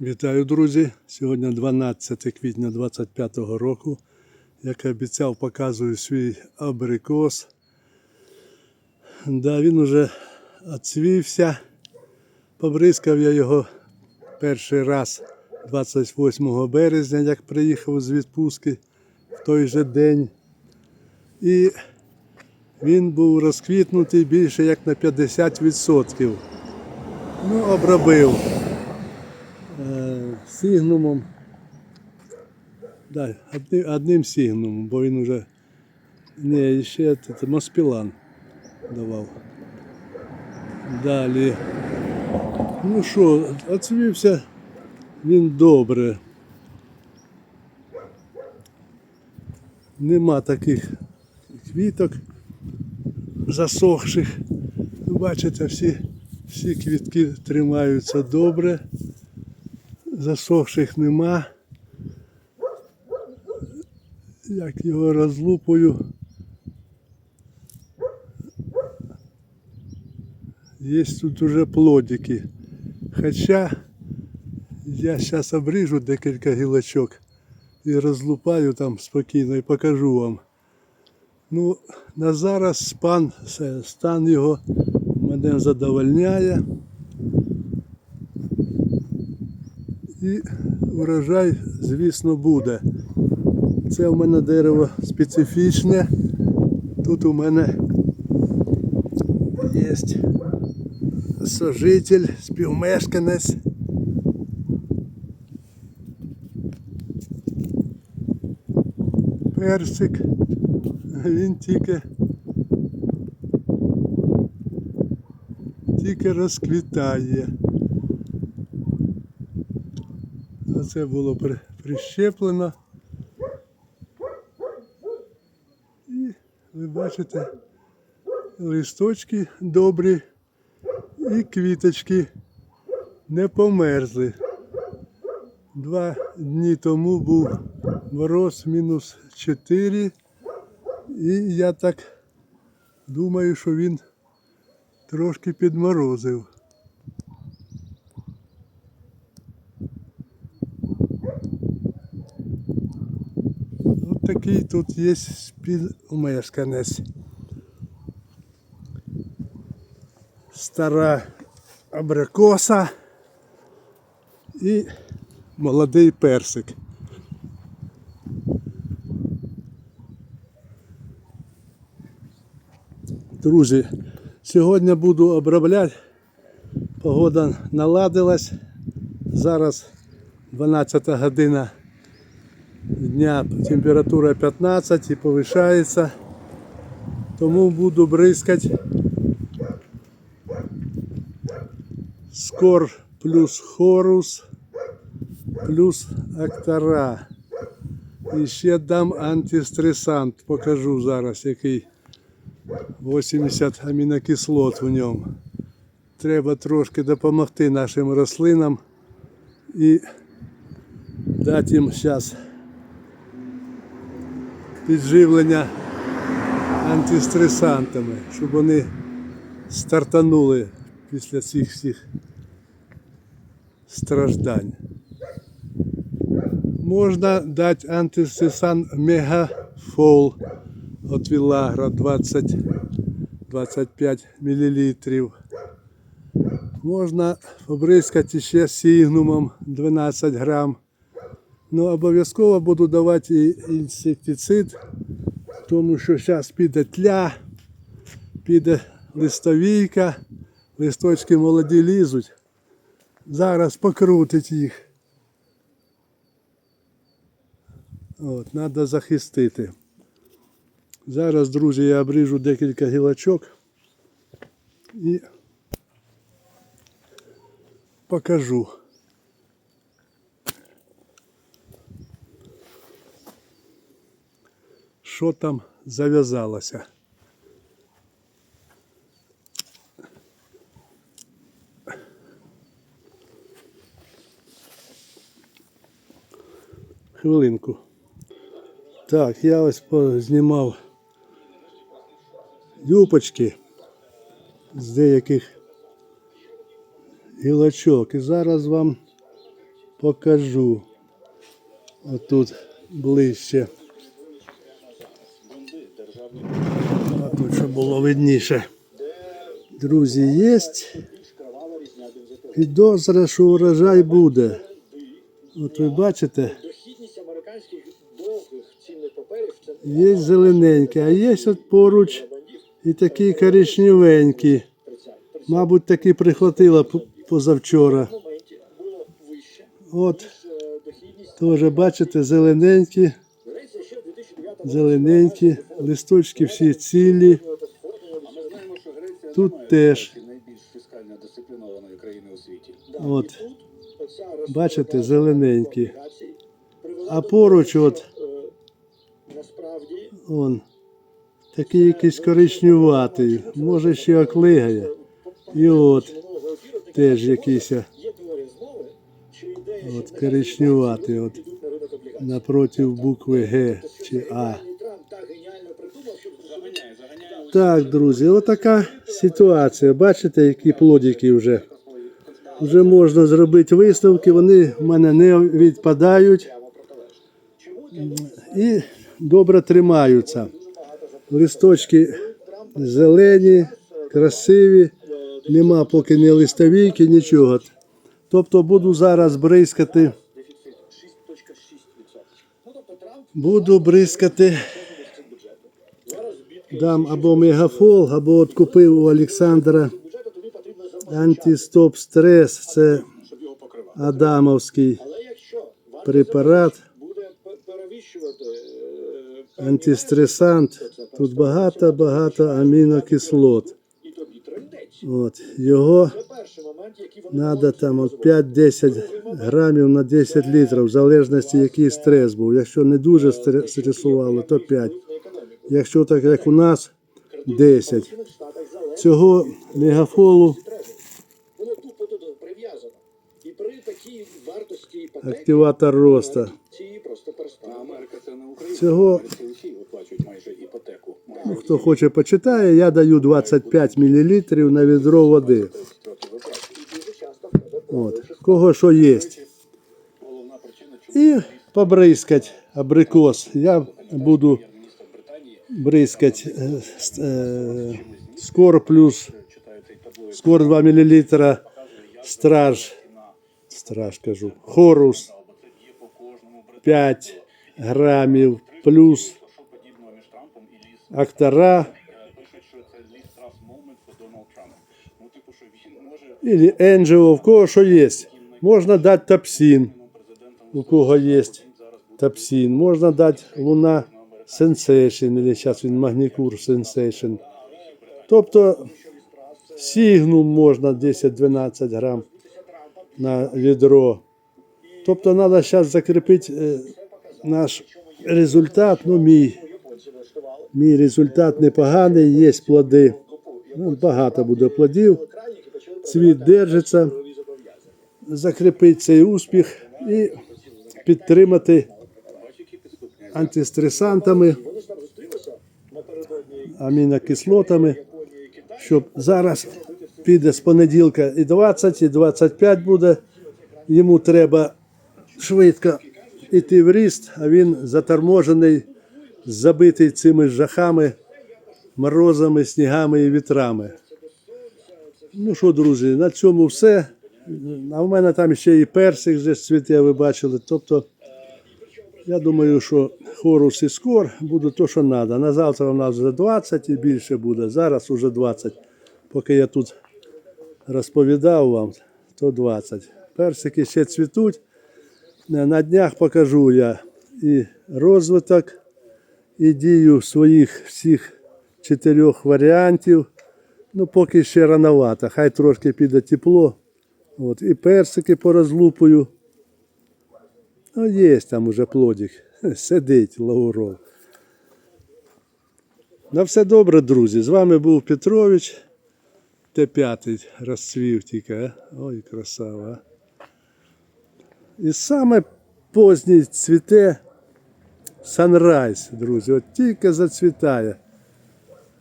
Вітаю, друзі! Сьогодні 12 квітня 2025 року. Як і обіцяв, показую свій абрикос. Да, він уже відцвівся. Побризкав я його перший раз 28 березня, як приїхав з відпустки в той же день. І він був розквітнутий більше як на 50%. Ну, обробив е, сігнумом. Да, одним, одним сігнумом, бо він уже не ще це, моспілан давав. Далі. Ну що, оцвівся він добре. Нема таких квіток засохших. Бачите, всі, всі квітки тримаються добре засохших нема. Як його розлупою. Є тут уже плодики. Хоча я зараз обріжу декілька гілочок і розлупаю там спокійно і покажу вам. Ну, на зараз спан, стан його мене задовольняє. І врожай, звісно, буде. Це у мене дерево специфічне. Тут у мене є сожитель, співмешканець. Персик. Він тільки тільки розквітає. Оце було при- прищеплено. І ви бачите листочки добрі і квіточки не померзли. Два дні тому був мороз мінус 4. І я так думаю, що він трошки підморозив. Такий тут є співмешканець. Стара абрикоса і молодий персик. Друзі, сьогодні буду обробляти. Погода наладилась. Зараз 12 година дня температура 15 і повишається. Тому буду бризкати скор плюс хорус плюс актара. І ще дам антистресант. Покажу зараз, який 80 амінокислот в ньому. Треба трошки допомогти нашим рослинам і дати їм зараз Підживлення антистресантами, щоб вони стартанули після цих всіх страждань. Можна дати антистресант Мегафол від Вілагра 20 25 мл. Можна побризкати ще сігнумом 12 грам. Ну, обов'язково буду давати інсектицид, тому що зараз піде тля, піде листовійка, листочки молоді лізуть. Зараз покрутить їх. От, треба захистити. Зараз, друзі, я обріжу декілька гілочок і покажу. Що там зав'язалося. Хвилинку. Так, я ось знімав юпочки з деяких гілочок. І зараз вам покажу. Отут ближче. А тут щоб було видніше. Друзі, є. Підозра, що урожай буде. От ви бачите, є зелененькі, а є от поруч і такі коричневенькі. Мабуть, таки прихватила позавчора. От, теж бачите, зелененькі, Здається, ще в 2009 році зелененькі, листочки всі цілі. А ми знаємо, що Греція Тут теж. найбільш фіскально дисциплінованої країни у світі. От. Бачите, зелененькі. А поруч от- Он. Такий якийсь коричневатий, може ще оклигає. І от теж якийсь от коричневатий, от йдуть на ринок облігацій. напроти букви Г чи А. Так, друзі, отака ситуація. Бачите, які плодики вже. Вже можна зробити висновки, вони в мене не відпадають і добре тримаються. Листочки зелені, красиві, нема поки не листовійки, нічого. Тобто буду зараз бризкати, дефіцит 6.6%. Буду бризкати, з цим бюджетом. Зараз збітки дам або мегафол, або от купив у Олександра антистоп стрес. Це. Адамовський препарат, антистресант. Тут багато-багато амінокислот. От, його треба там от 5-10 грамів на 10 літрів, в залежності який стрес був. Якщо не дуже стресувало, то 5. Якщо так як у нас 10. Штатах Цього мегафолу активатор росту. ці просто А перестануть. Америка це не Україна. Цього- хто хоче почитає, я даю 25 мл на відро води. 30 років виплачують. І дуже часто в тебе От. Кого що є. І побризкать абрикос. Я буду е, с- е, скор плюс скор 2 мл страж. Страж кажу. Хорус Бо це є по кожному британцю. 5 грамів плюс актора і енджіо, в кого що є. Можна дати тапсін, у кого є тапсін. Можна дати луна сенсейшн, або зараз він магнікур сенсейшн. Тобто сігнум можна 10-12 грам на відро. Тобто треба зараз закріпити е, наш результат. Ну, мій, мій результат непоганий, є плоди. Ну, багато буде плодів. Цвіт держиться. Закріпити цей успіх і підтримати антистресантами, амінокислотами, щоб зараз піде з понеділка і 20, і 25 буде. Йому треба швидко йти в ріст, а він заторможений, забитий цими жахами, морозами, снігами і вітрами. Ну що, друзі, на цьому все. А в мене там ще і персик вже цвіте, ви бачили. Тобто, я думаю, що хорус і скор буде то, що треба. На завтра у нас вже 20 і більше буде. Зараз уже 20. Поки я тут розповідав вам, то 20. Персики ще цвітуть. На днях покажу я і розвиток, і дію своїх всіх чотирьох варіантів. Ну, поки ще рановато, хай трошки піде тепло. От, і персики порозлупую. Ну, є там уже плодик. Сидить лаурол. На все добре, друзі. З вами був Петрович. Т5 розцвів тільки. Ой, красава. І саме поздній цвіте Санрайз, друзі. От тільки зацвітає.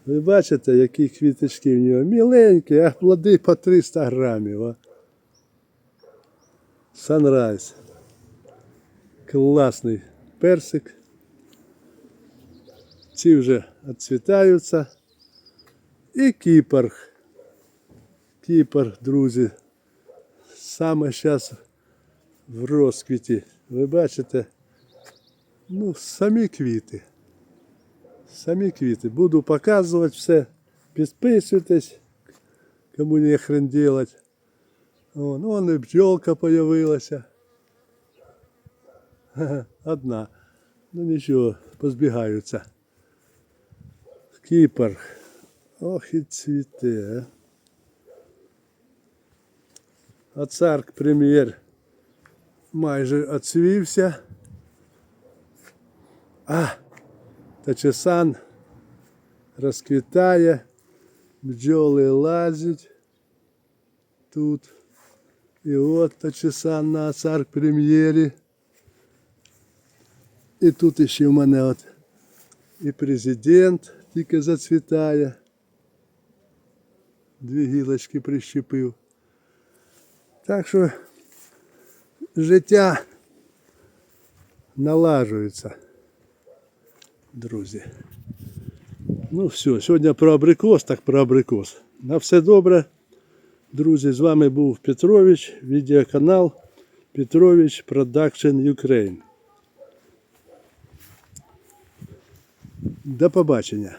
Ви бачите, які квіточки в нього міленькі, а плоди по 300 грамів. Санрайз. Класний персик. Ці вже відцвітаються. І кіпар. Кіпар, друзі. Саме зараз в розквіті. Ви бачите? Ну, самі квіти. Самі квіти. Буду показувати все. Підписуйтесь, кому не хрен делать. Вон, вон і бджолка появилася. Ха-ха, Одна. Ну нічого, позбігаються. Кіпер. Ох і цвіте. а. А царк прем'єр майже оцвівся. А, Тачесан розквітає, бджоли лазять тут. І от Тачесан на царк прем'єрі. І тут ще в мене от і президент тільки зацвітає. Дві гілочки прищепив. Так що життя налажується, друзі. Ну все, сьогодні про абрикос, так про абрикос. На все добре. Друзі, з вами був Петрович, відеоканал Петрович Production Ukraine. До побачення.